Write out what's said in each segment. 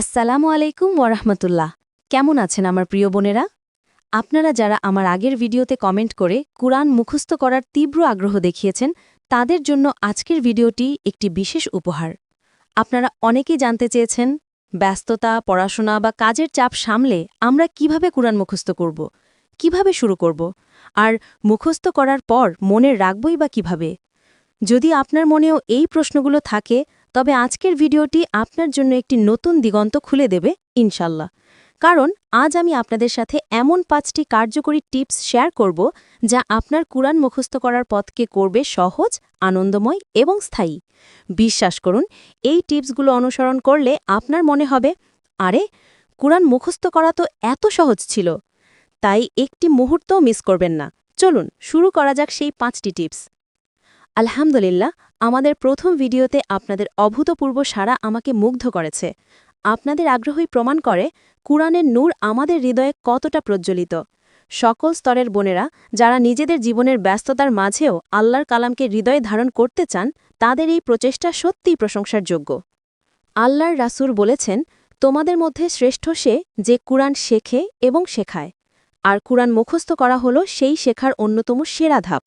আসসালামু আলাইকুম ওরহমতুল্লাহ কেমন আছেন আমার প্রিয় বোনেরা? আপনারা যারা আমার আগের ভিডিওতে কমেন্ট করে কুরআন মুখস্থ করার তীব্র আগ্রহ দেখিয়েছেন, তাদের জন্য আজকের ভিডিওটি একটি বিশেষ উপহার। আপনারা অনেকেই জানতে চেয়েছেন, ব্যস্ততা, পড়াশোনা বা কাজের চাপ সামলে আমরা কীভাবে কুরআন মুখস্থ করব, কীভাবে শুরু করব, আর মুখস্থ করার পর মনে রাখবই বা কীভাবে? যদি আপনার মনেও এই প্রশ্নগুলো থাকে তবে আজকের ভিডিওটি আপনার জন্য একটি নতুন দিগন্ত খুলে দেবে, ইনশাল্লাহ। কারণ, আজ আমি আপনাদের সাথে এমন পাঁচটি কার্যকরী টিপস শেয়ার করব যা আপনার কুরআন মুখস্থ করার পথকে করবে সহজ, আনন্দময় এবং স্থায়ী। বিশ্বাস করুন, এই টিপসগুলো অনুসরণ করলে আপনার মনে হবে, আরে, কুরআন মুখস্থ করা তো এত সহজ ছিল, তাই একটি মুহূর্তও মিস করবেন না। চলুন, শুরু করা যাক সেই পাঁচটি টিপস। আলহামদুলিল্লাহ, আমাদের প্রথম ভিডিওতে আপনাদের অভূতপূর্ব সারা আমাকে মুগ্ধ করেছে। আপনাদের আগ্রহই প্রমাণ করে কুরআনের নূর আমাদের হৃদয়ে কতটা প্রজ্বলিত। সকল স্তরের বোনেরা, যারা নিজেদের জীবনের ব্যস্ততার মাঝেও আল্লাহর কালামকে হৃদয়ে ধারণ করতে চান, তাদের এই প্রচেষ্টা সত্যিই প্রশংসার যোগ্য। আল্লাহর রাসুর বলেছেন, তোমাদের মধ্যে শ্রেষ্ঠ সে যে কুরআন শেখে এবং শেখায়। আর কুরআন মুখস্থ করা হল সেই শেখার অন্যতম সেরা ধাপ।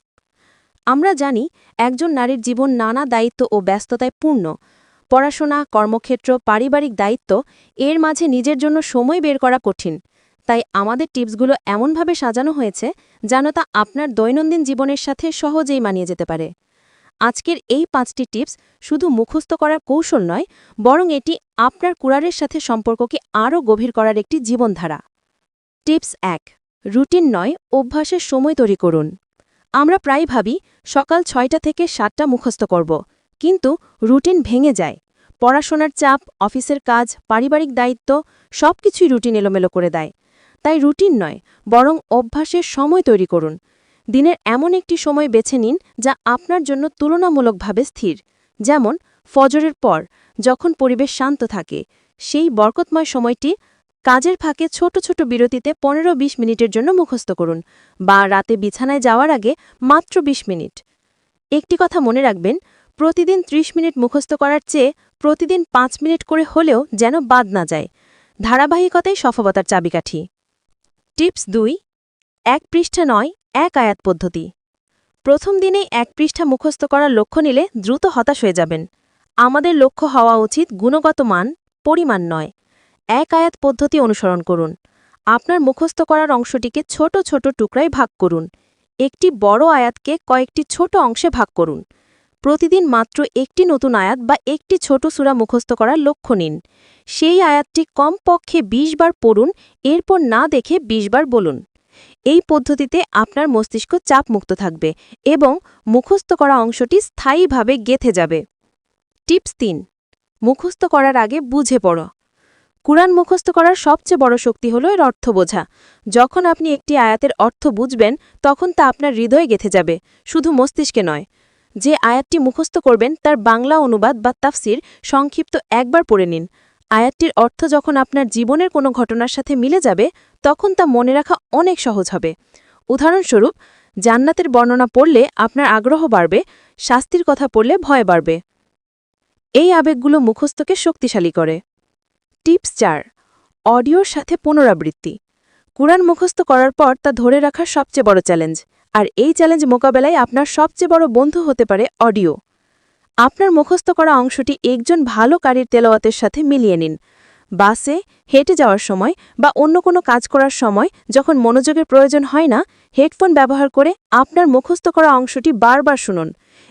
আমরা জানি একজন নারীর জীবন নানা দায়িত্ব ও ব্যস্ততায় পূর্ণ। পড়াশোনা, কর্মক্ষেত্র, পারিবারিক দায়িত্ব, এর মাঝে নিজের জন্য সময় বের করা কঠিন। তাই আমাদের টিপসগুলো এমনভাবে সাজানো হয়েছে যেন তা আপনার দৈনন্দিন জীবনের সাথে সহজেই মানিয়ে যেতে পারে। আজকের এই পাঁচটি টিপস শুধু মুখস্থ করার কৌশল নয়, বরং এটি আপনার কুরারের সাথে সম্পর্ককে আরও গভীর করার একটি জীবনধারা। টিপস এক, রুটিন নয়, অভ্যাসের সময় তৈরি করুন। আমরা প্রায় ভাবি, সকাল ছয়টা থেকে সাতটা মুখস্থ করব। কিন্তু রুটিন ভেঙে যায়। পড়াশোনার চাপ, অফিসের কাজ, পারিবারিক দায়িত্ব সবকিছুই রুটিন এলোমেলো করে দেয়। তাই রুটিন নয়, বরং অভ্যাসের সময় তৈরি করুন। দিনের এমন একটি সময় বেছে নিন যা আপনার জন্য তুলনামূলকভাবে স্থির। যেমন, ফজরের পর, যখন পরিবেশ শান্ত থাকে, সেই বরকতময় সময়টি কাজের ফাঁকে ছোট ছোট বিরতিতে পনেরো বিশ মিনিটের জন্য মুখস্থ করুন বা রাতে বিছানায় যাওয়ার আগে মাত্র ২০ মিনিট। একটি কথা মনে রাখবেন, প্রতিদিন ৩০ মিনিট মুখস্থ করার চেয়ে প্রতিদিন পাঁচ মিনিট করে হলেও যেন বাদ না যায়। ধারাবাহিকতাই সফলতার চাবিকাঠি। টিপস দুই, এক পৃষ্ঠা নয়, এক আয়াত পদ্ধতি। প্রথম দিনেই এক পৃষ্ঠা মুখস্থ করার লক্ষ্য নিলে দ্রুত হতাশ হয়ে যাবেন। আমাদের লক্ষ্য হওয়া উচিত গুণগত মান, পরিমাণ নয়। এক আয়াত পদ্ধতি অনুসরণ করুন। আপনার মুখস্থ করার অংশটিকে ছোট ছোট টুকরায় ভাগ করুন। একটি বড় আয়াতকে কয়েকটি ছোট অংশে ভাগ করুন। প্রতিদিন মাত্র একটি নতুন আয়াত বা একটি ছোট সূরা মুখস্থ করার লক্ষ্য নিন। সেই আয়াতটি কমপক্ষে ২০ বার পড়ুন, এরপর না দেখে ২০ বার বলুন। এই পদ্ধতিতে আপনার মস্তিষ্ক চাপমুক্ত থাকবে এবং মুখস্থ করা অংশটি স্থায়ীভাবে গেথে যাবে। টিপস তিন। মুখস্থ করার আগে বুঝে পড়ো। কুরআন মুখস্থ করার সবচেয়ে বড় শক্তি হল এর অর্থ বোঝা। যখন আপনি একটি আয়াতের অর্থ বুঝবেন, তখন তা আপনার হৃদয়ে গেথে যাবে, শুধু মস্তিষ্কে নয়। যে আয়াতটি মুখস্থ করবেন, তার বাংলা অনুবাদ বা তাফসির সংক্ষিপ্ত একবার পড়ে নিন। আয়াতটির অর্থ যখন আপনার জীবনের কোনো ঘটনার সাথে মিলে যাবে, তখন তা মনে রাখা অনেক সহজ হবে। উদাহরণস্বরূপ, জান্নাতের বর্ণনা পড়লে আপনার আগ্রহ বাড়বে, শাস্তির কথা পড়লে ভয় বাড়বে। এই আবেগগুলো মুখস্থকে শক্তিশালী করে। টিপস চার, অডিওর সাথে পুনরাবৃত্তি। কুরআন মুখস্থ করার পর তা ধরে রাখার সবচেয়ে বড় চ্যালেঞ্জ। আর এই চ্যালেঞ্জ মোকাবেলায় আপনার সবচেয়ে বড় বন্ধু হতে পারে অডিও। আপনার মুখস্থ করা অংশটি একজন ভালো কারির তেলাওয়াতের সাথে মিলিয়ে নিন। বাসে হেঁটে যাওয়ার সময় বা অন্য কোনো কাজ করার সময় যখন মনোযোগের প্রয়োজন হয় না, হেডফোন ব্যবহার করে আপনার মুখস্থ করা অংশটি বারবার শুনুন।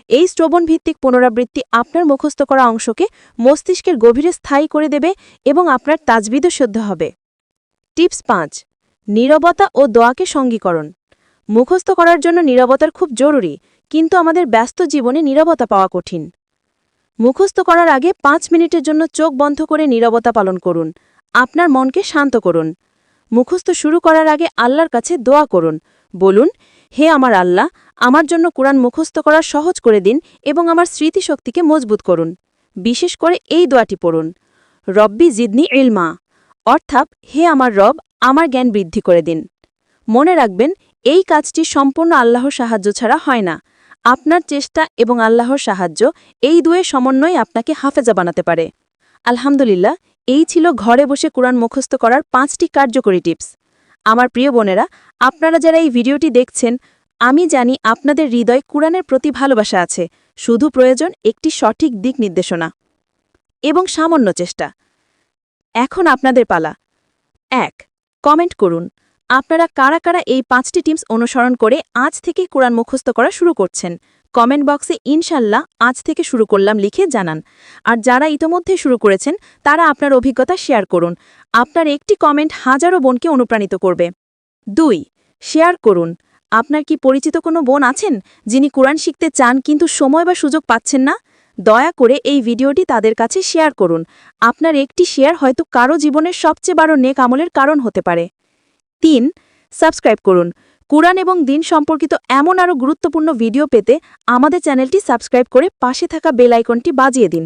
এই শ্রবণ ভিত্তিক পুনরাবৃত্তি আপনার মুখস্থ করা অংশকে মস্তিষ্কের গভীরে স্থায়ী করে দেবে এবং আপনার তাজবিদও শুদ্ধ হবে। টিপস পাঁচ, নীরবতা ও দোয়াকে সঙ্গীকরণ। মুখস্থ করার জন্য নীরবতার খুব জরুরি, কিন্তু আমাদের ব্যস্ত জীবনে নীরবতা পাওয়া কঠিন। মুখস্থ করার আগে পাঁচ মিনিটের জন্য চোখ বন্ধ করে নীরবতা পালন করুন। আপনার মনকে শান্ত করুন। মুখস্থ শুরু করার আগে আল্লাহর কাছে দোয়া করুন। বলুন, হে আমার আল্লাহ, আমার জন্য কোরআন মুখস্থ করা সহজ করে দিন এবং আমার স্মৃতিশক্তিকে মজবুত করুন। বিশেষ করে এই দোয়াটি পড়ুন। রব্বি জিদনি ইলমা। অর্থাৎ, হে আমার রব, আমার জ্ঞান বৃদ্ধি করে দিন। মনে রাখবেন, এই কাজটি সম্পূর্ণ আল্লাহর সাহায্য ছাড়া হয় না। আপনার চেষ্টা এবং আল্লাহর সাহায্য এই দুয়ে সমন্বয় আপনাকে হাফেজা বানাতে পারে। আলহামদুলিল্লাহ, এই ছিল ঘরে বসে কোরআন মুখস্থ করার পাঁচটি কার্যকরী টিপস। আমার প্রিয় বোনেরা, আপনারা যারা এই ভিডিওটি দেখছেন, আমি জানি আপনাদের হৃদয় কোরআনের প্রতি ভালোবাসা আছে, শুধু প্রয়োজন একটি সঠিক দিক নির্দেশনা এবং সামান্য চেষ্টা। এখন আপনাদের পালা। এক, কমেন্ট করুন। আপনারা কারা কারা এই পাঁচটি টিপস অনুসরণ করে আজ থেকে কোরআন মুখস্থ করা শুরু করছেন? কমেন্ট বক্সে ইনশাল্লাহ আজ থেকে শুরু করলাম লিখে জানান। আর যারা ইতোমধ্যে শুরু করেছেন, তারা আপনার অভিজ্ঞতা শেয়ার করুন। আপনার একটি কমেন্ট হাজারো বোনকে অনুপ্রাণিত করবে। দুই, শেয়ার করুন। আপনার কি পরিচিত কোনো বোন আছেন, যিনি কোরআন শিখতে চান কিন্তু সময় বা সুযোগ পাচ্ছেন না? দয়া করে এই ভিডিওটি তাদের কাছে শেয়ার করুন। আপনার একটি শেয়ার হয়তো কারও জীবনের সবচেয়ে বড় নেক আমলের কারণ হতে পারে। তিন, সাবস্ক্রাইব করুন। কোরআন এবং দিন সম্পর্কিত এমন আরও গুরুত্বপূর্ণ ভিডিও পেতে আমাদের চ্যানেলটি সাবস্ক্রাইব করে পাশে থাকা বেল আইকনটি বাজিয়ে দিন।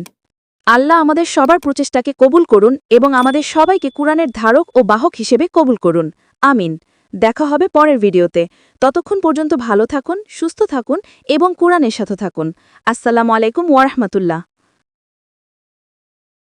আল্লাহ আমাদের সবার প্রচেষ্টাকে কবুল করুন এবং আমাদের সবাইকে কোরআনের ধারক ও বাহক হিসেবে কবুল করুন। আমিন। দেখা হবে পরের ভিডিওতে। ততক্ষণ পর্যন্ত ভালো থাকুন, সুস্থ থাকুন এবং কোরআনের সাথে থাকুন। আসসালামু আলাইকুম ওয়ারহমতুল্লাহ